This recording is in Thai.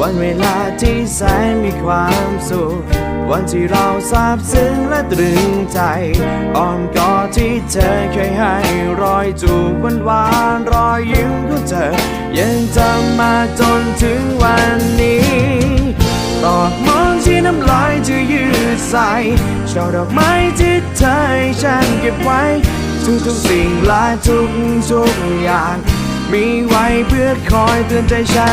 วันเวลาที่แสนมีความสุข วันที่เราซาบซึ้งและตรึงใจอ้อมกอดที่เธอเคยให้รอยจูบหวานหวานๆรอยยิ้มของเธอ ยังจำมาจนถึงวันนี้ตอกมองที่น้ำลายจะยืดใส่ช่อดอกไม้ที่เธอให้ฉันเก็บไว้ ทุกทุกสิ่งและทุกทุกอย่าง มีไว้เพื่อคอยเตือนใจฉัน